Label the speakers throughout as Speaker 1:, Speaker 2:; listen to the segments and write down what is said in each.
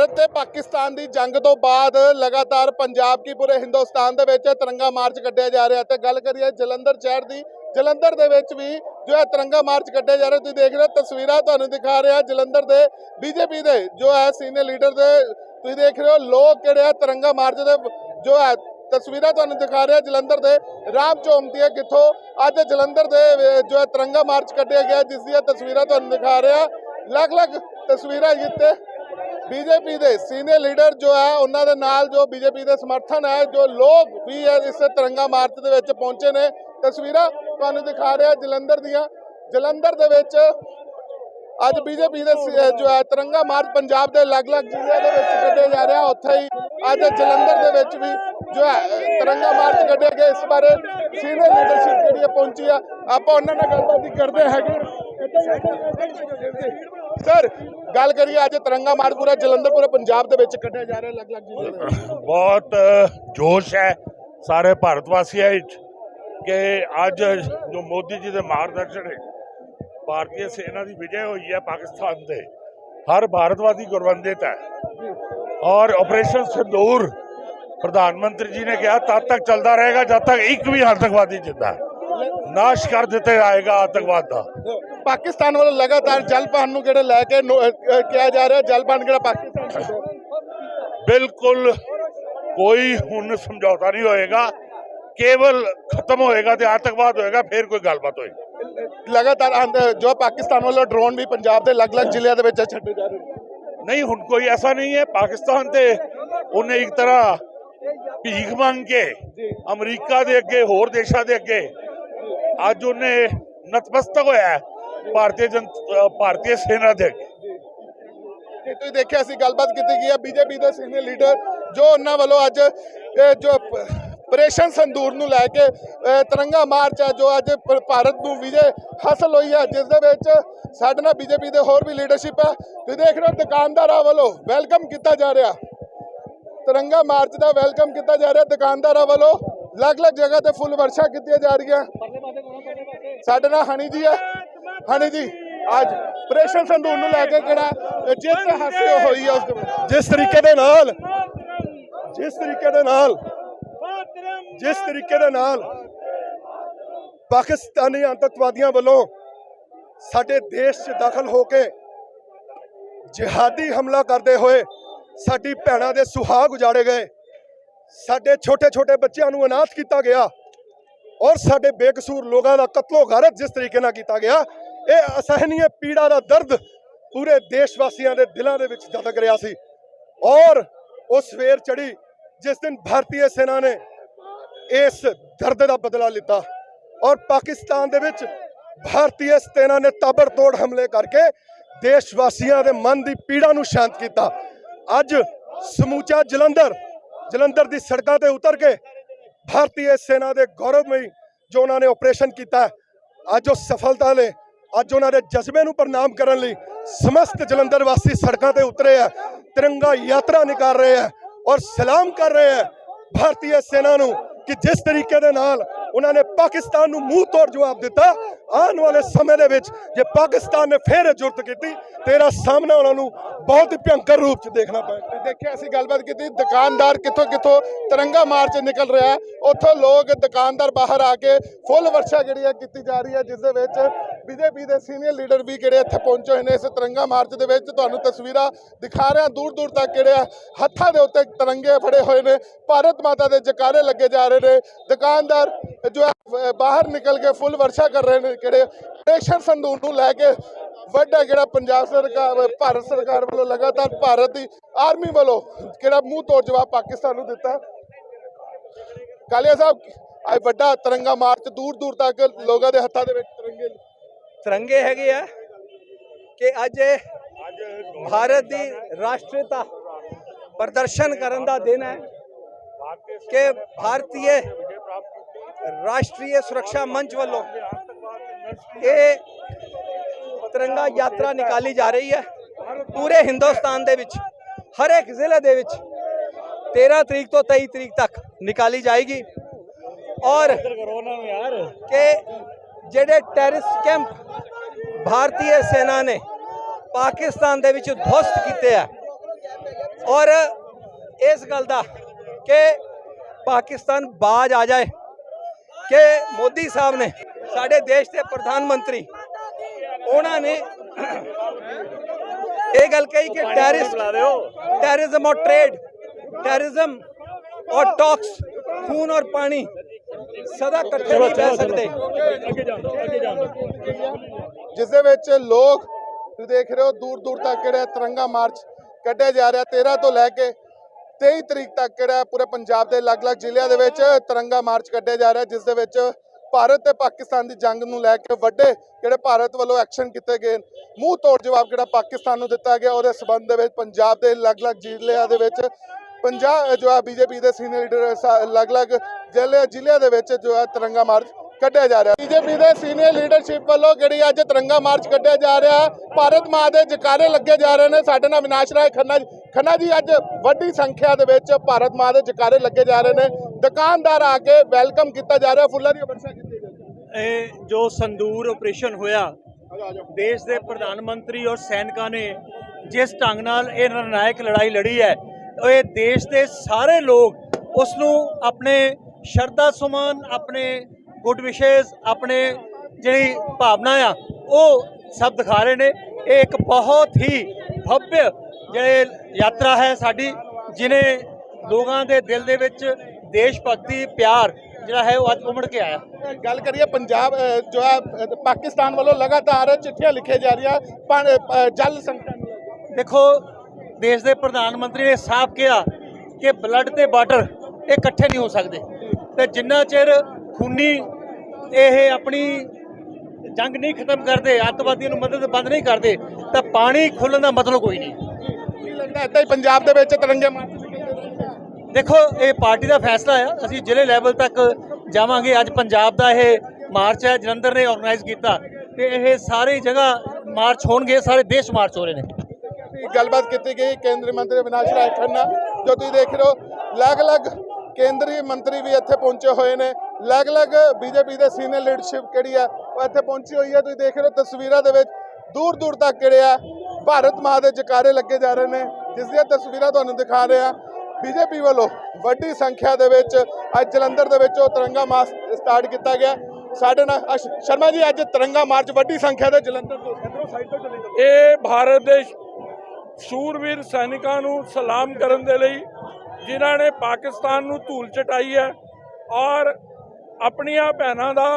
Speaker 1: ਭਾਰਤ ਤੇ ਪਾਕਿਸਤਾਨ ਦੀ ਜੰਗ ਤੋਂ ਬਾਅਦ ਲਗਾਤਾਰ ਪੰਜਾਬ ਕੀ ਪੂਰੇ ਹਿੰਦੁਸਤਾਨ ਦੇ ਵਿੱਚ ਤਿਰੰਗਾ ਮਾਰਚ ਕੱਢਿਆ ਜਾ ਰਿਹਾ ਤੇ ਗੱਲ ਕਰੀਏ ਜਲੰਧਰ ਸ਼ਹਿਰ ਦੀ, ਜਲੰਧਰ ਦੇ ਵਿੱਚ ਵੀ ਜੋ ਹੈ ਤਿਰੰਗਾ ਮਾਰਚ ਕੱਢਿਆ ਜਾ ਰਿਹਾ, ਤੁਸੀਂ ਦੇਖ ਰਹੇ ਹੋ, ਤਸਵੀਰਾਂ ਤੁਹਾਨੂੰ ਦਿਖਾ ਰਿਹਾ ਜਲੰਧਰ ਦੇ ਬੀਜੇਪੀ ਦੇ ਜੋ ਹੈ ਸੀਨੀਅਰ ਲੀਡਰ ਦੇ, ਤੁਸੀਂ ਦੇਖ ਰਹੇ ਹੋ ਲੋਕ ਕਿਹੜੇ ਆ ਤਿਰੰਗਾ ਮਾਰਚ ਦੇ ਜੋ ਹੈ ਤਸਵੀਰਾਂ ਤੁਹਾਨੂੰ ਦਿਖਾ ਰਿਹਾ ਜਲੰਧਰ ਦੇ, ਰਾਮ ਚੌਂਕ ਦੀਆਂ ਕਿੱਥੋਂ, ਅੱਜ ਜਲੰਧਰ ਦੇ ਜੋ ਹੈ ਤਿਰੰਗਾ ਮਾਰਚ ਕੱਢਿਆ ਗਿਆ, ਜਿਸ ਦੀਆਂ ਤਸਵੀਰਾਂ ਤੁਹਾਨੂੰ ਦਿਖਾ ਰਿਹਾ ਅਲੱਗ-ਅਲੱਗ ਤਸਵੀਰਾਂ ਜਿੱਤੇ ਬੀਜੇਪੀ ਦੇ ਸੀਨੀਅਰ ਲੀਡਰ ਜੋ ਹੈ, ਉਹਨਾਂ ਦੇ ਨਾਲ ਜੋ ਬੀਜੇਪੀ ਦੇ ਸਮਰਥਨ ਹੈ, ਜੋ ਲੋਕ ਵੀ ਹੈ, ਇਸ ਤਿਰੰਗਾ ਮਾਰਚ ਦੇ ਵਿੱਚ ਪਹੁੰਚੇ ਨੇ। ਤਸਵੀਰਾਂ ਤੁਹਾਨੂੰ ਦਿਖਾ ਰਿਹਾ ਜਲੰਧਰ ਦੀਆਂ। ਜਲੰਧਰ ਦੇ ਵਿੱਚ ਅੱਜ ਬੀਜੇਪੀ ਦੇ ਸ- ਜੋ ਹੈ, ਤਿਰੰਗਾ ਮਾਰਚ ਪੰਜਾਬ ਦੇ ਅਲੱਗ-ਅਲੱਗ ਜ਼ਿਲ੍ਹਿਆਂ ਦੇ ਵਿੱਚ ਕੱਢਿਆ ਜਾ ਰਿਹਾ। ਉੱਥੇ ਹੀ ਅੱਜ ਜਲੰਧਰ ਦੇ ਵਿੱਚ ਵੀ ਜੋ ਹੈ, ਤਿਰੰਗਾ ਮਾਰਚ ਕੱਢਿਆ ਗਿਆ ਇਸ ਬਾਰੇ ਸੀਨੀਅਰ ਲੀਡਰਸ਼ਿਪ ਜਿਹੜੀ ਹੈ, ਪਹੁੰਚੀ ਆ। ਆਪਾਂ ਉਹਨਾਂ ਨਾਲ ਗੱਲਬਾਤ ਕਰਦੇ ਹੈਗੇ। ਸਰ, ਗੱਲ ਕਰੀਏ ਅੱਜ ਤਿਰੰਗਾ ਮਾਰਚ ਪੂਰਾ, ਜਲੰਧਰ ਪੂਰੇ, ਪੰਜਾਬ ਦੇ ਵਿੱਚ ਕੱਢਿਆ ਜਾ ਰਿਹਾ ਅਲੱਗ-ਅਲੱਗ ਜ਼ਿਲ੍ਹਿਆਂ
Speaker 2: ਬਹੁਤ ਜੋਸ਼ ਹੈ ਸਾਰੇ ਭਾਰਤ ਵਾਸੀਆਂ ਵਿੱਚ ਕਿ ਅੱਜ ਜੋ ਮੋਦੀ ਜੀ ਦੇ ਮਾਰਗਦਰਸ਼ਨ ਹੈ ਭਾਰਤੀ ਸੈਨਾ ਦੀ ਵਿਜੇ ਹੋਈ ਹੈ ਪਾਕਿਸਤਾਨ ਤੇ ਹਰ ਭਾਰਤਵਾਦੀ ਗੁਰਵੰਦਿਤ ਹੈ ਔਰ ਆਪਰੇਸ਼ਨ ਸਿੰਦੂਰ ਪ੍ਰਧਾਨ ਮੰਤਰੀ ਜੀ ਨੇ ਕਿਹਾ, ਤਦ ਤੱਕ ਚੱਲਦਾ ਰਹੇਗਾ, ਜਦ ਤੱਕ ਇੱਕ ਵੀ ਆਤੰਕਵਾਦੀ ਜਿੰਦਾ ਹੈ। ਨਾਸ਼ ਕਰ ਦਿੱਤੇ ਜਾਏਗਾ ਆਤੰਕਵਾਦ ਦਾ।
Speaker 1: ਪਾਕਿਸਤਾਨ ਵੱਲੋਂ ਲਗਾਤਾਰ ਜਲ ਪਾਣ ਨੂੰ ਕਿਹੜੇ ਲੈ ਕੇ ਕਿਹਾ ਜਾ ਰਿਹਾ ਜਲ ਪਾਣ ਕਿਹੜਾ ਪਾਕਿਸਤਾਨ
Speaker 2: ਬਿਲਕੁਲ ਕੋਈ ਹੁਣ ਸਮਝੌਤਾ ਨਹੀਂ ਹੋਏਗਾ। ਕੇਵਲ ਖਤਮ ਹੋਏਗਾ ਤੇ ਆਤੰਕਵਾਦ ਹੋਏਗਾ ਫਿਰ ਕੋਈ ਗੱਲਬਾਤ ਹੋਏਗੀ।
Speaker 1: ਲਗਾਤਾਰ ਜੋ ਪਾਕਿਸਤਾਨ ਵੱਲੋਂ ਡਰੋਨ ਵੀ ਪੰਜਾਬ ਦੇ ਅਲੱਗ-ਅਲੱਗ ਜ਼ਿਲ੍ਹਿਆਂ ਦੇ ਵਿੱਚ ਛੱਡੇ ਜਾ ਰਹੇ
Speaker 2: ਨਹੀਂ ਹੁਣ ਕੋਈ ਐਸਾ ਨਹੀਂ ਹੈ। ਪਾਕਿਸਤਾਨ ਤੇ ਉਹਨੇ ਇੱਕ ਤਰ੍ਹਾਂ ਭੀਖ ਮੰਗ ਕੇ ਅਮਰੀਕਾ ਦੇ ਅੱਗੇ ਹੋਰ ਦੇਸ਼ਾਂ ਦੇ ਅੱਗੇ ਅੱਜ ਉਹਨੇ ਨਤਮਸਤਕ ਹੋਇਆ ਭਾਰਤੀ ਜਨ ਭਾਰਤੀ ਸੈਨਾ ਦੇ ਅੱਗੇ।
Speaker 1: ਜੇ ਤੁਸੀਂ ਦੇਖਿਆ ਸੀ ਗੱਲਬਾਤ ਕੀਤੀ ਗਈ ਹੈ ਬੀਜੇਪੀ ਦੇ ਸੀਨੀਅਰ ਲੀਡਰ ਜੋ ਉਹਨਾਂ ਵੱਲੋਂ ਅੱਜ ਜੋ ਪ- ਆਪਰੇਸ਼ਨ ਸੰਦੂਰ ਨੂੰ ਲੈ ਕੇ ਤਿਰੰਗਾ ਮਾਰਚ ਹੈ, ਜੋ ਅੱਜ ਭਾਰਤ ਨੂੰ ਵਿਜੇ ਹਾਸਲ ਹੋਈ ਹੈ, ਜਿਸ ਦੇ ਵਿੱਚ ਸਾਡੇ ਨਾਲ ਬੀਜੇਪੀ ਦੇ ਹੋਰ ਵੀ ਲੀਡਰਸ਼ਿਪ ਹੈ। ਤੁਸੀਂ ਦੇਖ ਰਹੇ ਹੋ ਦੁਕਾਨਦਾਰਾਂ ਵੱਲੋਂ ਵੈਲਕਮ ਕੀਤਾ ਜਾ ਰਿਹਾ। ਤਿਰੰਗਾ ਮਾਰਚ ਦਾ ਵੈਲਕਮ ਕੀਤਾ ਜਾ ਰਿਹਾ। ਦੁਕਾਨਦਾਰਾਂ ਵੱਲੋਂ ਅਲੱਗ-ਅਲੱਗ ਜਗ੍ਹਾ ਤੇ ਫੁੱਲ ਵਰਸ਼ਾ ਕੀਤੀਆਂ ਜਾ ਰਹੀਆਂ। ਸਾਡੇ ਨਾਲ ਹਣੀ ਜੀ ਹੈ ਹਣੀ ਜੀ, ਅੱਜ ਆਪਰੇਸ਼ਨ ਸੰਦੂਰ ਨੂੰ ਲੈ ਕੇ ਕਿਹੜਾ ਜਿੱਤ ਹਾਸਲ ਹੋਈ ਹੈ ਉਸ
Speaker 3: ਜਿਸ ਤਰੀਕੇ ਦੇ ਨਾਲ, ਜਿਸ ਤਰੀਕੇ ਦੇ ਨਾਲ, ਜਿਸ ਤਰੀਕੇ ਦੇ ਨਾਲ ਪਾਕਿਸਤਾਨੀ ਅੰਤਕਵਾਦੀਆਂ ਵੱਲੋਂ ਸਾਡੇ ਦੇਸ਼ 'ਚ ਦਾਖਲ ਹੋ ਕੇ ਜਿਹਾਦੀ ਹਮਲਾ ਕਰਦੇ ਹੋਏ ਸਾਡੀ ਭੈਣਾਂ ਦੇ ਸੁਹਾਗ ਉਜਾੜੇ ਗਏ। ਸਾਡੇ ਛੋਟੇ-ਛੋਟੇ ਬੱਚਿਆਂ ਨੂੰ ਅਨਾਥ ਕੀਤਾ ਗਿਆ। ਔਰ ਸਾਡੇ ਬੇਕਸੂਰ ਲੋਕਾਂ ਦਾ ਕਤਲੋ ਗਾਰਤ ਜਿਸ ਤਰੀਕੇ ਨਾਲ ਕੀਤਾ ਗਿਆ, ਇਹ ਅਸਹਿਨੀय ਪੀੜਾ ਦਾ ਦਰਦ ਪੂਰੇ ਦੇਸ਼ ਵਾਸੀਆਂ ਦੇ ਦਿਲਾਂ ਦੇ ਵਿੱਚ ਧੜਕ ਰਿਹਾ ਸੀ। ਔਰ ਉਹ ਸਵੇਰ ਚੜੀ ਜਿਸ ਦਿਨ ਭਾਰਤੀ ਸੈਨਾ ਨੇ ਇਸ ਦਰਦ ਦਾ ਬਦਲਾ ਲਿੱਤਾ ਔਰ ਪਾਕਿਸਤਾਨ ਦੇ ਵਿੱਚ ਭਾਰਤੀ ਸੈਨਾ ਨੇ ਤਾਬੜਤੋੜ ਹਮਲੇ ਕਰਕੇ ਦੇਸ਼ ਵਾਸੀਆਂ ਦੇ ਮਨ ਦੀ ਪੀੜਾ ਨੂੰ ਸ਼ਾਂਤ ਕੀਤਾ। ਅੱਜ ਸਮੂਚਾ ਜਲੰਧਰ ਜਲੰਧਰ ਦੀ ਸੜਕਾਂ ਤੇ ਉਤਰ ਕੇ ਭਾਰਤੀ ਸੈਨਾ ਦੇ ਗੌਰਵਮਈ ਜੋ ਉਹਨਾਂ ਨੇ ਆਪਰੇਸ਼ਨ ਕੀਤਾ ਅੱਜ ਉਹ ਸਫਲਤਾ ਲਈ, ਅੱਜ ਉਹਨਾਂ ਦੇ ਜਜ਼ਬੇ ਨੂੰ ਪ੍ਰਣਾਮ ਕਰਨ ਲਈ ਸਮਸਤ ਜਲੰਧਰ ਵਾਸੀ ਸੜਕਾਂ ਤੇ ਉਤਰੇ ਆ ਤਿਰੰਗਾ ਯਾਤਰਾ ਨਿਕਾਲ ਰਹੇ ਆ ਔਰ ਸਲਾਮ ਕਰ ਰਹੇ ਆ ਭਾਰਤੀ ਸੈਨਾ ਨੂੰ ਕਿ ਜਿਸ ਤਰੀਕੇ ਦੇ ਨਾਲ ਉਹਨਾਂ ਨੇ ਪਾਕਿਸਤਾਨ ਨੂੰ ਮੂੰਹ ਤੋੜ ਜਵਾਬ ਦਿੱਤਾ ਆਉਣ ਵਾਲੇ ਸਮੇਂ ਦੇ ਵਿੱਚ ਜੇ ਪਾਕਿਸਤਾਨ ਨੇ ਫੇਰ ਇਹ ਜ਼ੁਰਤ ਕੀਤੀ ਤੇਰਾ ਸਾਹਮਣਾ ਉਹਨਾਂ ਨੂੰ ਬਹੁਤ ਹੀ ਭਿਅੰਕਰ ਰੂਪ 'ਚ ਦੇਖਣਾ ਪਏਗਾ
Speaker 1: ਦੇਖਿਆ ਅਸੀਂ ਗੱਲਬਾਤ ਕੀਤੀ ਦੁਕਾਨਦਾਰ ਕਿੱਥੋਂ ਕਿੱਥੋਂ ਤਿਰੰਗਾ ਮਾਰਚ ਨਿਕਲ ਰਿਹਾ ਉੱਥੋਂ ਲੋਕ ਦੁਕਾਨਦਾਰ ਬਾਹਰ ਆ ਕੇ ਫੁੱਲ ਵਰਸ਼ਾ ਜਿਹੜੀ ਹੈ ਕੀਤੀ ਜਾ ਰਹੀ ਹੈ ਜਿਸ ਦੇ ਵਿੱਚ ਬੀਜੇਪੀ ਦੇ ਸੀਨੀਅਰ ਲੀਡਰ ਵੀ ਕਿਹੜੇ ਇੱਥੇ ਪਹੁੰਚੇ ਹੋਏ ਨੇ ਇਸ ਤਿਰੰਗਾ ਮਾਰਚ ਦੇ ਵਿੱਚ। ਤੁਹਾਨੂੰ ਤਸਵੀਰਾਂ ਦਿਖਾ ਰਿਹਾ ਦੂਰ ਦੂਰ ਤੱਕ ਕਿਹੜੇ ਹੱਥਾਂ ਦੇ ਉੱਤੇ ਤਿਰੰਗੇ ਫੜੇ ਹੋਏ ਨੇ ਭਾਰਤ ਮਾਤਾ ਦੇ ਜਕਾਰੇ ਲੱਗੇ ਜਾ ਰਹੇ ਨੇ। ਦੁਕਾਨਦਾਰ ਜੋ ਹੈ, ਬਾਹਰ ਨਿਕਲ ਕੇ ਫੁੱਲ ਵਰਸ਼ਾ ਕਰ ਰਹੇ ਨੇ ਕਿਹੜੇ ਆਪਰੇਸ਼ਨ ਸੰਦੂਰ ਨੂੰ ਲੈ ਕੇ ਵੱਡਾ ਜਿਹੜਾ ਪੰਜਾਬ ਸਰਕਾਰ, ਭਾਰਤ ਸਰਕਾਰ ਵੱਲੋਂ ਲਗਾਤਾਰ ਭਾਰਤ ਦੀ ਆਰਮੀ ਵੱਲੋਂ ਕਿਹੜਾ ਮੂੰਹ ਤੋੜ ਜਵਾਬ ਪਾਕਿਸਤਾਨ ਨੂੰ ਦਿੱਤਾ? ਕਾਲੀਆ ਸਾਹਿਬ ਅੱਜ ਵੱਡਾ ਤਿਰੰਗਾ ਮਾਰਚ ਦੂਰ ਦੂਰ ਤੱਕ ਲੋਕਾਂ ਦੇ ਹੱਥਾਂ ਦੇ ਵਿੱਚ ਤਿਰੰਗੇ
Speaker 4: ਤਿਰੰਗੇ ਹੈਗੇ ਆ ਕਿ ਅੱਜ ਭਾਰਤ ਦੀ ਰਾਸ਼ਟਰੀਅਤਾ ਪ੍ਰਦਰਸ਼ਨ ਕਰਨ ਦਾ ਦਿਨ ਹੈ ਕਿ ਭਾਰਤੀ ਰਾਸ਼ਟਰੀ ਸੁਰੱਖਿਆ ਮੰਚ ਵੱਲੋਂ ਇਹ ਤਿਰੰਗਾ ਯਾਤਰਾ ਨਿਕਾਲੀ ਜਾ ਰਹੀ ਹੈ ਪੂਰੇ ਹਿੰਦੁਸਤਾਨ ਦੇ ਵਿੱਚ, ਹਰ ਇੱਕ ਜ਼ਿਲ੍ਹੇ ਦੇ ਵਿੱਚ 13 ਤਰੀਕ ਤੋਂ 23 ਤਰੀਕ ਤੱਕ ਨਿਕਾਲੀ ਜਾਏਗੀ। ਔਰ ਕਿ ਜਿਹੜੇ ਟੈਰਰਿਸਟ ਕੈਂਪ ਭਾਰਤੀ ਸੈਨਾ ਨੇ ਪਾਕਿਸਤਾਨ ਦੇ ਵਿੱਚ ਧਵਸਤ ਕੀਤੇ ਆ, ਔਰ ਇਸ ਗੱਲ ਦਾ ਕਿ ਪਾਕਿਸਤਾਨ ਬਾਜ ਆ ਜਾਏ, ਕਿ ਮੋਦੀ ਸਾਹਿਬ ਨੇ ਸਾਡੇ ਦੇਸ਼ ਦੇ ਪ੍ਰਧਾਨ ਮੰਤਰੀ ਉਹਨਾਂ ਨੇ ਇਹ ਗੱਲ ਕਹੀ ਕਿ ਟੈਰਰਿਸਟ ਟੈਰਰਿਜ਼ਮ ਔਰ ਟ੍ਰੇਡ ਟੈਰਰਿਜ਼ਮ ਔਰ ਟਾਕਸ ਖੂਨ ਔਰ ਪਾਣੀ ਸਦਾ ਇਕੱਠੇ ਨਹੀਂ ਬਹਿ ਸਕਦੇ।
Speaker 1: ਜਿਸ ਦੇ ਵਿੱਚ ਲੋਕ ਤੁਸੀਂ ਦੇਖ ਰਹੇ ਹੋ ਦੂਰ ਦੂਰ ਤੱਕ ਜਿਹੜਾ ਤਿਰੰਗਾ ਮਾਰਚ ਕੱਢਿਆ ਜਾ ਰਿਹਾ 13 ਤੋਂ ਲੈ ਕੇ 23 ਤਰੀਕ ਤੱਕ ਜਿਹੜਾ ਪੂਰੇ ਪੰਜਾਬ ਦੇ ਅਲੱਗ-ਅਲੱਗ ਜ਼ਿਲ੍ਹਿਆਂ ਦੇ ਵਿੱਚ ਤਿਰੰਗਾ ਮਾਰਚ ਕੱਢਿਆ ਜਾ ਰਿਹਾ ਜਿਸ ਦੇ ਵਿੱਚ ਭਾਰਤ ਤੇ ਪਾਕਿਸਤਾਨ ਦੀ ਜੰਗ ਨੂੰ ਲੈ ਕੇ ਵੱਡੇ ਜਿਹੜੇ ਭਾਰਤ ਵੱਲੋਂ ਐਕਸ਼ਨ ਕੀਤੇ ਗਏ ਮੂੰਹ ਤੋੜ ਜਵਾਬ ਜਿਹੜਾ ਪਾਕਿਸਤਾਨ ਨੂੰ ਦਿੱਤਾ ਗਿਆ, ਉਹਦੇ ਸਬੰਧ ਦੇ ਵਿੱਚ ਪੰਜਾਬ ਦੇ ਅਲੱਗ-ਅਲੱਗ ਜ਼ਿਲ੍ਹਿਆਂ ਦੇ ਵਿੱਚ ਪੰਜਾਬ ਜੋ ਹੈ ਬੀਜੇਪੀ ਦੇ ਸੀਨੀਅਰ ਲੀਡਰ ਅਲੱਗ-ਅਲੱਗ ਜ਼ਿਲ੍ਹੇ, ਜ਼ਿਲ੍ਹਿਆਂ ਦੇ ਵਿੱਚ ਜੋ ਹੈ ਤਿਰੰਗਾ ਮਾਰਚ ਕੱਢਿਆ ਜਾ ਰਿਹਾ। ਬੀਜੇਪੀ ਦੇ ਸੀਨੀਅਰ ਲੀਡਰਸ਼ਿਪ ਵੱਲੋਂ ਜਿਹੜੀ ਅੱਜ ਤਿਰੰਗਾ ਮਾਰਚ ਕੱਢਿਆ ਜਾ ਰਿਹਾ, ਭਾਰਤ ਮਾਂ ਦੇ ਜਕਾਰੇ ਲੱਗੇ ਜਾ ਰਹੇ ਨੇ। ਸਾਡੇ ਨਾਲ ਵਿਨਾਸ਼ ਰਾਏ ਖੰਨਾ ਜੀ ਖੰਨਾ ਜੀ ਅੱਜ ਵੱਡੀ ਸੰਖਿਆ ਦੇ ਵਿੱਚ ਭਾਰਤ ਮਾਂ ਦੇ ਜਕਾਰੇ ਲੱਗੇ ਜਾ ਰਹੇ ਨੇ। ਦੁਕਾਨਦਾਰ ਆ ਕੇ ਵੈਲਕਮ ਕੀਤਾ ਜਾ ਰਿਹਾ ਫੁੱਲਾਂ ਦੀ ਵਰਸ਼ਾ ਕੀਤੀ ਗਈ
Speaker 5: ਇਹ ਜੋ ਸੰਦੂਰ ਆਪਰੇਸ਼ਨ ਹੋਇਆ ਦੇਸ਼ ਦੇ ਪ੍ਰਧਾਨ ਮੰਤਰੀ ਔਰ ਸੈਨਿਕਾਂ ਨੇ ਜਿਸ ਢੰਗ ਨਾਲ ਇਹ ਨਿਰਣਾਇਕ ਲੜਾਈ ਲੜੀ ਹੈ ਉਹ ਇਹ ਦੇਸ਼ ਦੇ ਸਾਰੇ ਲੋਕ ਉਸ ਨੂੰ ਆਪਣੇ ਸ਼ਰਧਾ ਸੁਮਨ ਆਪਣੇ ਗੁੱਡ ਵਿਸ਼ੇਸ ਆਪਣੇ ਜਿਹੜੀ ਭਾਵਨਾ ਆ ਉਹ ਸਭ ਦਿਖਾ ਰਹੇ ਨੇ। ਇਹ ਇੱਕ ਬਹੁਤ ਹੀ ਭਵਯ ਜਿਹੜੇ ਯਾਤਰਾ ਹੈ ਸਾਡੀ ਜਿਨੇ ਲੋਕਾਂ ਦੇ ਦਿਲ ਦੇ ਵਿੱਚ ਦੇਸ਼ ਭਗਤੀ ਪਿਆਰ ਜਿਹੜਾ ਹੈ ਉਹ ਅੱਜ ਉਮੜ ਕੇ ਆਇਆ
Speaker 1: ਗੱਲ ਕਰੀਏ ਪੰਜਾਬ ਜੋ ਹੈ ਪਾਕਿਸਤਾਨ ਵੱਲੋਂ ਲਗਾਤਾਰ ਚਿੱਠੀਆਂ ਲਿਖੀਆਂ ਜਾ ਰਹੀਆਂ ਜਲ ਸੰਕਟ।
Speaker 5: ਦੇਖੋ ਦੇਸ਼ ਦੇ ਪ੍ਰਧਾਨ ਮੰਤਰੀ ਨੇ ਸਾਫ਼ ਕਿਹਾ ਕਿ ਬਲੱਡ ਤੇ ਵਾਟਰ ਇਹ ਇਕੱਠੇ ਨਹੀਂ ਹੋ ਸਕਦੇ ਤੇ ਜਿੰਨਾ ਚਿਰ ਖੂਨੀ ਇਹ ਆਪਣੀ ਜੰਗ ਨਹੀਂ ਖਤਮ ਕਰਦੇ ਅੱਤਵਾਦੀਆਂ ਨੂੰ ਮਦਦ ਬੰਦ ਨਹੀਂ ਕਰਦੇ ਤਾਂ ਪਾਣੀ ਖੁੱਲਣ ਦਾ ਮਤਲਬ ਕੋਈ ਨਹੀਂ
Speaker 1: ਲੱਗਦਾ ਏਦਾਂ ਹੀ ਪੰਜਾਬ ਦੇ ਵਿੱਚ ਤਿਰੰਗੇ ਰਹਿਣਗੇ?
Speaker 5: ਦੇਖੋ, ਇਹ ਪਾਰਟੀ ਦਾ ਫੈਸਲਾ ਆ। ਅਸੀਂ ਜ਼ਿਲ੍ਹੇ ਲੈਵਲ ਤੱਕ ਜਾਵਾਂਗੇ। ਅੱਜ ਪੰਜਾਬ ਦਾ ਇਹ ਮਾਰਚ ਹੈ, ਜਲੰਧਰ ਨੇ ਆਰਗੇਨਾਈਜ਼ ਕੀਤਾ ਤੇ ਇਹ ਸਾਰੀ ਜਗ੍ਹਾ ਮਾਰਚ ਹੋਣਗੇ, ਸਾਰੇ ਦੇਸ਼ ਮਾਰਚ ਹੋ ਰਹੇ ਨੇ।
Speaker 1: ਗੱਲਬਾਤ ਕੀਤੀ ਗਈ ਕੇਂਦਰੀ ਮੰਤਰੀ ਅਵਿਨਾਸ਼ ਰਾਏ ਖੰਨਾ, ਜੋ ਤੁਸੀਂ ਦੇਖ ਰਹੇ ਹੋ, ਅਲੱਗ-ਅਲੱਗ ਕੇਂਦਰੀ ਮੰਤਰੀ ਵੀ ਇੱਥੇ ਪਹੁੰਚੇ ਹੋਏ ਨੇ। ਅਲੱਗ-ਅਲੱਗ ਬੀਜੇਪੀ ਦੇ ਸੀਨੀਅਰ ਲੀਡਰਸ਼ਿਪ ਕਿਹੜੀ ਆ, ਉਹ ਇੱਥੇ ਪਹੁੰਚੀ ਹੋਈ ਹੈ ਤੁਸੀਂ ਦੇਖ ਰਹੇ ਹੋ, ਤਸਵੀਰਾਂ ਦੇ ਵਿੱਚ ਦੂਰ ਦੂਰ ਤੱਕ ਕਿਹੜੇ ਆ, ਭਾਰਤ ਮਾਂ ਦੇ ਜਕਾਰੇ ਲੱਗੇ ਜਾ ਰਹੇ ਨੇ, ਜਿਸ ਦੀਆਂ ਤਸਵੀਰਾਂ ਤੁਹਾਨੂੰ ਦਿਖਾ ਰਹੇ ਆ। ਬੀਜੇਪੀ ਵੱਲੋਂ ਵੱਡੀ ਸੰਖਿਆ ਦੇ ਵਿੱਚ ਅੱਜ ਜਲੰਧਰ ਦੇ ਵਿੱਚ ਉਹ ਤਿਰੰਗਾ ਮਾਰਚ ਸਟਾਰਟ ਕੀਤਾ ਗਿਆ ਸਾਡੇ ਨਾਲ ਅਸ਼- ਸ਼ਰਮਾ ਜੀ, ਅੱਜ ਤਿਰੰਗਾ ਮਾਰਚ ਵੱਡੀ ਸੰਖਿਆ ਦੇ ਜਲੰਧਰ ਤੋਂ ਇਧਰੋਂ ਸਾਈਡ
Speaker 6: ਇਹ ਭਾਰਤ ਦੇ ਸੂਰਵੀਰ ਸੈਨਿਕਾਂ ਨੂੰ ਸਲਾਮ ਕਰਨ ਦੇ ਲਈ ਜਿਨ੍ਹਾਂ ਨੇ ਪਾਕਿਸਤਾਨ ਨੂੰ ਧੂਲ ਚਟਾਈ ਹੈ ਔਰ ਆਪਣੀਆਂ ਭੈਣਾਂ ਦਾ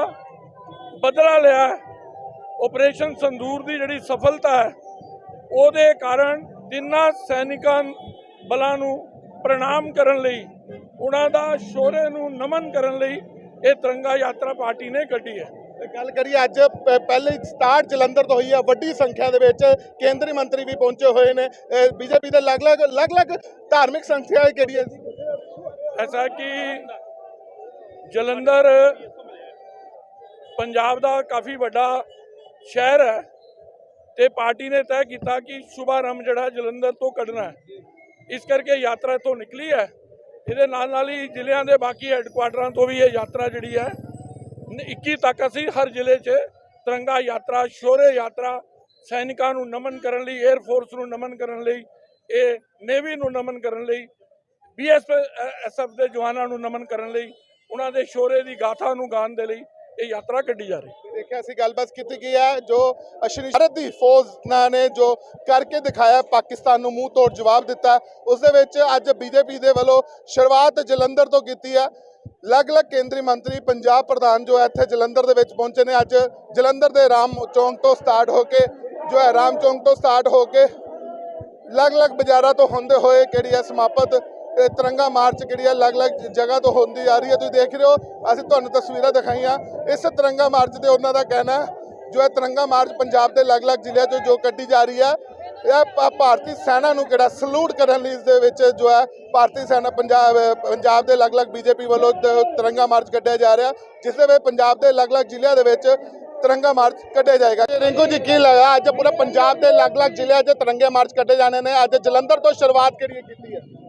Speaker 6: ਬਦਲਾ ਲਿਆ ਹੈ। ਆਪਰੇਸ਼ਨ ਸੰਦੂਰ ਦੀ ਜਿਹੜੀ ਸਫਲਤਾ ਹੈ, ਉਹਦੇ ਕਾਰਨ ਤਿੰਨਾਂ ਸੈਨਿਕਾਂ ਬਲਾਂ ਨੂੰ ਪ੍ਰਣਾਮ ਕਰਨ ਲਈ ਉਹਨਾਂ ਦਾ ਸ਼ੌਹਰੇ ਨੂੰ ਨਮਨ ਕਰਨ ਲਈ ਇਹ ਤਿਰੰਗਾ ਯਾਤਰਾ ਪਾਰਟੀ ਨੇ ਕੱਢੀ ਹੈ।
Speaker 1: ਤੇ ਗੱਲ ਕਰੀਏ ਅੱਜ ਪਹਿਲੇ ਸਟਾਰਟ ਜਲੰਧਰ ਤੋਂ ਹੋਈ ਆ ਵੱਡੀ ਸੰਖਿਆ ਦੇ ਵਿੱਚ ਕੇਂਦਰੀ ਮੰਤਰੀ ਵੀ ਪਹੁੰਚੇ ਹੋਏ ਨੇ। ਬੀਜੇਪੀ ਦੇ ਅਲੱਗ-ਅਲੱਗ ਅਲੱਗ-ਅਲੱਗ ਧਾਰਮਿਕ ਸੰਸਥਾਵਾਂ ਕਿਹੜੀਆਂ
Speaker 6: ਐਸਾ ਕਿ ਜਲੰਧਰ ਪੰਜਾਬ ਦਾ ਕਾਫੀ ਵੱਡਾ ਸ਼ਹਿਰ ਹੈ ਤੇ ਪਾਰਟੀ ਨੇ ਤੈਅ ਕੀਤਾ ਕਿ ਸ਼ੁਭਾਰੰਭ ਜਿਹੜਾ ਜਲੰਧਰ ਤੋਂ ਕੱਢਣਾ ਹੈ। ਇਸ ਕਰਕੇ ਯਾਤਰਾ ਤੋਂ ਨਿਕਲੀ ਹੈ। ਇਹਦੇ ਨਾਲ ਨਾਲ ਹੀ ਜ਼ਿਲ੍ਹਿਆਂ ਦੇ ਬਾਕੀ ਹੈੱਡਕੁਆਟਰਾਂ ਤੋਂ ਵੀ ਇਹ ਯਾਤਰਾ ਜਿਹੜੀ ਹੈ, ਨ- 21 ਤੱਕ ਅਸੀਂ ਹਰ ਜ਼ਿਲ੍ਹੇ 'ਚ ਤਿਰੰਗਾ ਯਾਤਰਾ, ਸ਼ੋਰੇ ਯਾਤਰਾ, ਸੈਨਿਕਾਂ ਨੂੰ ਨਮਨ ਕਰਨ ਲਈ 에ਅਰ ਫੋਰਸ ਨੂੰ ਨਮਨ ਕਰਨ ਲਈ, ਇਹ ਨੇਵੀ ਨੂੰ ਨਮਨ ਕਰਨ ਲਈ ਬੀਐਸਐਫ ਦੇ ਜਵਾਨਾਂ ਨੂੰ ਨਮਨ ਕਰਨ ਲਈ, ਉਹਨਾਂ ਦੇ ਸ਼ੌਰਯ ਦੀ ਗਾਥਾ ਨੂੰ ਗਾਉਣ ਦੇ ਲਈ ਇਹ ਯਾਤਰਾ ਕੱਢੀ ਜਾ ਰਹੀ।
Speaker 1: ਦੇਖਿਆ ਸੀ ਗੱਲਬਾਤ ਕੀਤੀ ਗਈ ਹੈ, ਜੋ ਅਸ਼ਰੀ ਭਾਰਤ ਦੀ ਫੌਜ ਨੇ ਜੋ ਕਰਕੇ ਦਿਖਾਇਆ, ਪਾਕਿਸਤਾਨ ਨੂੰ ਮੂੰਹ ਤੋੜ ਜਵਾਬ ਦਿੱਤਾ। ਉਸ ਦੇ ਵਿੱਚ ਅੱਜ ਬੀਜੇਪੀ ਦੇ ਵੱਲੋਂ ਸ਼ੁਰੂਆਤ ਜਲੰਧਰ ਤੋਂ ਕੀਤੀ ਹੈ। ਅਲੱਗ-ਅਲੱਗ ਕੇਂਦਰੀ ਮੰਤਰੀ, ਪੰਜਾਬ ਪ੍ਰਧਾਨ ਜੋ ਹੈ, ਇੱਥੇ ਜਲੰਧਰ ਦੇ ਵਿੱਚ ਪਹੁੰਚੇ ਨੇ। ਅੱਜ ਜਲੰਧਰ ਦੇ ਰਾਮ ਚੌਂਕ ਤੋਂ ਸਟਾਰਟ ਹੋ ਕੇ, ਜੋ ਹੈ, ਰਾਮ ਚੌਂਕ ਤੋਂ ਸਟਾਰਟ ਹੋ ਕੇ ਅਲੱਗ-ਅਲੱਗ ਬਾਜ਼ਾਰਾਂ ਤੋਂ ਹੁੰਦੇ ਹੋਏ ਕਿਹੜੀ ਹੈ, ਸਮਾਪਤ ਤਿਰੰਗਾ ਮਾਰਚ ਕਿਹੜੀ ਹੈ, ਅਲੱਗ-ਅਲੱਗ ਜਗ੍ਹਾ ਤੋਂ ਹੁੰਦੀ ਆ ਰਹੀ ਹੈ। ਤੁਸੀਂ ਦੇਖ ਰਹੇ ਹੋ, ਅਸੀਂ ਤੁਹਾਨੂੰ ਤਸਵੀਰਾਂ ਦਿਖਾਈਆਂ। ਇਸ ਤਿਰੰਗਾ ਮਾਰਚ ਤੇ ਉਹਨਾਂ ਦਾ ਕਹਿਣਾ ਜੋ ਹੈ ਤਿਰੰਗਾ ਮਾਰਚ ਪੰਜਾਬ ਦੇ ਅਲੱਗ-ਅਲੱਗ ਜ਼ਿਲ੍ਹਿਆਂ ਤੋਂ ਜੋ ਕੱਢੀ ਜਾ ਰਹੀ ਹੈ, ਇਹ ਭਾ- ਭਾਰਤੀ ਸੈਨਾ ਨੂੰ ਕਿਹੜਾ ਸਲੂਟ ਕਰਨ ਲਈ ਇਸ ਦੇ ਵਿੱਚ ਜੋ ਹੈ, ਭਾਰਤੀ ਸੈਨਾ ਪੰਜਾਬ ਪੰਜਾਬ ਦੇ ਅਲੱਗ-ਅਲੱਗ ਬੀਜੇਪੀ ਵੱਲੋਂ ਤਿਰੰਗਾ ਮਾਰਚ ਕੱਢਿਆ ਜਾ ਰਿਹਾ। ਜਿਸ ਦੇ ਵਿੱਚ ਪੰਜਾਬ ਦੇ ਅਲੱਗ-ਅਲੱਗ ਜ਼ਿਲ੍ਹਿਆਂ ਦੇ ਵਿੱਚ ਤਿਰੰਗਾ ਮਾਰਚ ਕੱਢਿਆ ਜਾਏਗਾ। ਰਿੰਕੂ ਜੀ ਕੀ ਲੱਗਾ ਅੱਜ ਪੂਰੇ ਪੰਜਾਬ ਦੇ ਅਲੱਗ-ਅਲੱਗ ਜ਼ਿਲ੍ਹਿਆਂ 'ਚ ਤਿਰੰਗੇ ਮਾਰਚ ਕੱਢੇ ਜਾਣੇ ਨੇ। ਅੱਜ ਜਲੰਧਰ ਤੋਂ ਸ਼ੁਰੂਆਤ ਕਰੀਏ ਕੀਤੀ ਹੈ?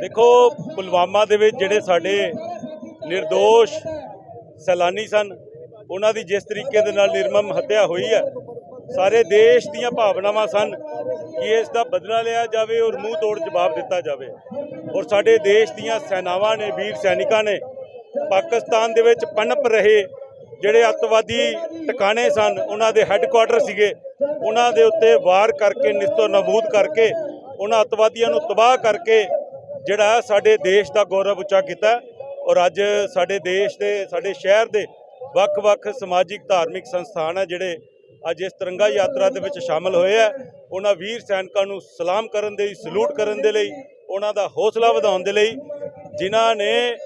Speaker 7: ਦੇਖੋ, ਪੁਲਵਾਮਾ ਦੇ ਵਿੱਚ ਜਿਹੜੇ ਸਾਡੇ નિર્ਦੋਸ਼ ਸੈਲਾਨੀ ਸਨ, ਉਹਨਾਂ ਦੀ ਜਿਸ ਤਰੀਕੇ ਦੇ ਨਾਲ ਨਿਰਮਮ ਹੱਤਿਆ ਹੋਈ ਹੈ, ਸਾਰੇ ਦੇਸ਼ ਦੀਆਂ ਭਾਵਨਾਵਾਂ ਸਨ ਕਿ ਇਸ ਦਾ ਬਦਲਾ ਲਿਆ ਜਾਵੇ ਔਰ ਮੂੰਹ ਤੋੜ ਜਵਾਬ ਦਿੱਤਾ ਜਾਵੇ। ਔਰ ਸਾਡੇ ਦੇਸ਼ ਦੀਆਂ ਸੈਨਾਵਾਂ ਨੇ, ਵੀਰ ਸੈਨਿਕਾਂ ਨੇ ਪਾਕਿਸਤਾਨ ਦੇ ਵਿੱਚ ਪਨਪ ਰਹੇ ਜਿਹੜੇ ਅੱਤਵਾਦੀ ਟਿਕਾਣੇ ਸਨ, ਉਹਨਾਂ ਦੇ ਹੈੱਡਕੁਆਟਰ ਸੀਗੇ, ਉਹਨਾਂ ਦੇ ਉੱਤੇ ਵਾਰ ਕਰਕੇ ਨਿਸਤੋ ਨਬੂਦ ਕਰਕੇ, ਉਹਨਾਂ ਅੱਤਵਾਦੀਆਂ ਨੂੰ ਤਬਾਹ ਕਰਕੇ ਜਿਹੜਾ ਸਾਡੇ ਦੇਸ਼ ਦਾ ਗੌਰਵ ਉੱਚਾ ਕੀਤਾ ਔਰ ਅੱਜ ਸਾਡੇ ਦੇਸ਼ ਦੇ, ਸਾਡੇ ਸ਼ਹਿਰ ਦੇ ਵੱਖ-ਵੱਖ ਸਮਾਜਿਕ, ਧਾਰਮਿਕ ਸੰਸਥਾਨ ਹੈ ਜਿਹੜੇ ਅੱਜ ਇਸ ਤਿਰੰਗਾ ਯਾਤਰਾ ਦੇ ਵਿੱਚ ਸ਼ਾਮਲ ਹੋਏ ਆ। ਉਹਨਾਂ ਵੀਰ ਸੈਨਿਕਾਂ ਨੂੰ ਸਲਾਮ ਕਰਨ ਦੇ ਲਈ, ਸਲੂਟ ਕਰਨ ਦੇ ਲਈ, ਉਹਨਾਂ ਦਾ ਹੌਸਲਾ ਵਧਾਉਣ ਦੇ ਲਈ, ਜਿਨ੍ਹਾਂ ਨੇ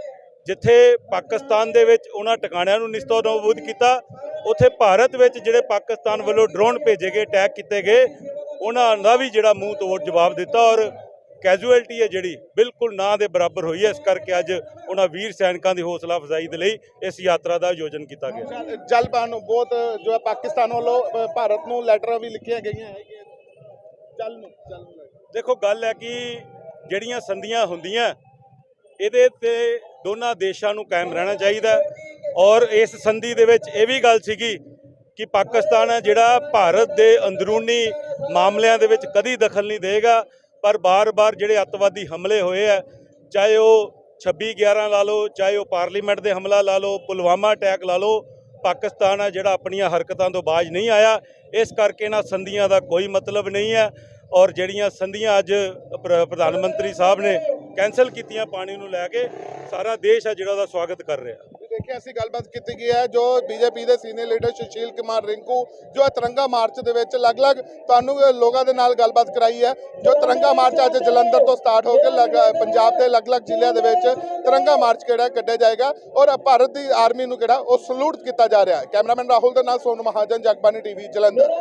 Speaker 7: ਜਿੱਥੇ ਪਾਕਿਸਤਾਨ ਦੇ ਵਿੱਚ ਉਹਨਾਂ ਟਿਕਾਣਿਆਂ ਨੂੰ ਨਿਸਤੋ ਨਬੂਦ ਕੀਤਾ, ਉੱਥੇ ਭਾਰਤ ਵਿੱਚ ਜਿਹੜੇ ਪਾਕਿਸਤਾਨ ਵੱਲੋਂ ਡਰੋਨ ਭੇਜੇ ਗਏ, ਅਟੈਕ ਕੀਤੇ ਗਏ, ਉਹਨਾਂ ਦਾ ਵੀ ਜਿਹੜਾ ਮੂੰਹ ਤੋੜ ਜਵਾਬ ਦਿੱਤਾ ਔਰ ਕੈਜੂਅਲਟੀ ਹੈ ਜਿਹੜੀ ਬਿਲਕੁਲ ਨਾ ਦੇ ਬਰਾਬਰ ਹੋਈ ਹੈ। ਇਸ ਕਰਕੇ ਅੱਜ ਉਹਨਾਂ ਵੀਰ ਸੈਨਿਕਾਂ ਦੀ ਹੌਸਲਾ ਅਫਜ਼ਾਈ ਦੇ ਲਈ ਇਸ ਯਾਤਰਾ ਦਾ ਆਯੋਜਨ ਕੀਤਾ ਗਿਆ।
Speaker 1: ਜਲ- ਜਲਪਾਨ ਨੂੰ ਬਹੁਤ ਜੋ ਹੈ ਪਾਕਿਸਤਾਨ ਵੱਲੋਂ ਭਾਰਤ ਨੂੰ ਲੈਟਰਾਂ ਵੀ ਲਿਖੀਆਂ ਗਈਆਂ ਹੈਗੀਆਂ। ਜਲ ਨੂੰ ਜਲ ਨੂੰ।
Speaker 7: ਦੇਖੋ ਗੱਲ ਹੈ ਕਿ ਜਿਹੜੀਆਂ ਸੰਧੀਆਂ ਹੁੰਦੀਆਂ ਇਹਦੇ ਤੇ ਦੋਨਾਂ ਦੇਸ਼ਾਂ ਨੂੰ ਕਾਇਮ ਰਹਿਣਾ ਚਾਹੀਦਾ ਔਰ ਇਸ ਸੰਧੀ ਦੇ ਵਿੱਚ ਇਹ ਵੀ ਗੱਲ ਸੀਗੀ ਕਿ ਪਾਕਿਸਤਾਨ ਹੈ ਜਿਹੜਾ ਭਾਰਤ ਦੇ ਅੰਦਰੂਨੀ ਮਾਮਲਿਆਂ ਦੇ ਵਿੱਚ ਕਦੀ ਦਖਲ ਨਹੀਂ ਦੇਗਾ ਪਰ ਬਾਰ-ਬਾਰ ਜਿਹੜੇ ਅੱਤਵਾਦੀ ਹਮਲੇ ਹੋਏ ਆ, ਚਾਹੇ ਉਹ 26 11 ਲਾ ਲਓ, ਚਾਹੇ ਉਹ ਪਾਰਲੀਮੈਂਟ ਦੇ ਹਮਲਾ ਲਾ ਲਓ, ਪੁਲਵਾਮਾ ਅਟੈਕ ਲਾ ਲਓ, ਪਾਕਿਸਤਾਨ ਆ ਜਿਹੜਾ ਆਪਣੀਆਂ ਹਰਕਤਾਂ ਤੋਂ ਬਾਜ ਨਹੀਂ ਆਇਆ, ਇਸ ਕਰਕੇ ਇਹਨਾਂ ਸੰਧੀਆਂ ਦਾ ਕੋਈ ਮਤਲਬ ਨਹੀਂ ਹੈ ਔਰ ਜਿਹੜੀਆਂ ਸੰਧੀਆਂ ਅੱਜ ਪ੍ਰ- ਪ੍ਰਧਾਨ ਮੰਤਰੀ ਸਾਹਿਬ ਨੇ ਕੈਨਸਲ ਕੀਤੀਆਂ ਪਾਣੀ ਨੂੰ ਲੈ ਕੇ, ਸਾਰਾ ਦੇਸ਼ ਆ ਜਿਹੜਾ ਉਹਦਾ ਸਵਾਗਤ ਕਰ ਰਿਹਾ।
Speaker 1: ਦੇਖਿਆ, ਅਸੀਂ ਗੱਲਬਾਤ ਕੀਤੀ ਗਈ ਹੈ, ਜੋ ਬੀਜੇਪੀ ਦੇ ਸੀਨੀਅਰ ਲੀਡਰ ਸੁਸ਼ੀਲ ਕੁਮਾਰ ਰਿੰਕੂ, ਜੋ ਹੈ ਤਿਰੰਗਾ ਮਾਰਚ ਦੇ ਵਿੱਚ ਅਲੱਗ-ਅਲੱਗ ਤੁਹਾਨੂੰ ਲੋਕਾਂ ਦੇ ਨਾਲ ਗੱਲਬਾਤ ਕਰਾਈ ਹੈ, ਜੋ ਤਿਰੰਗਾ ਮਾਰਚ ਅੱਜ ਜਲੰਧਰ ਤੋਂ ਸਟਾਰਟ ਹੋ ਕੇ ਪੰਜਾਬ ਦੇ ਅਲੱਗ-ਅਲੱਗ ਜ਼ਿਲ੍ਹਿਆਂ ਦੇ ਵਿੱਚ ਤਿਰੰਗਾ ਮਾਰਚ ਕਿਹੜਾ, ਕੱਢਿਆ ਜਾਏਗਾ ਔਰ ਭਾਰਤ ਦੀ ਆਰਮੀ ਨੂੰ ਕਿਹੜਾ, ਉਹ ਸਲੂਟ ਕੀਤਾ ਜਾ ਰਿਹਾ ਹੈ। ਕੈਮਰਾਮੈਨ ਰਾਹੁਲ ਦੇ ਨਾਲ ਸੋਨੂ ਮਹਾਜਨ ਜਗਬਾਨੀ ਟੀਵੀ ਜਲੰਧਰ।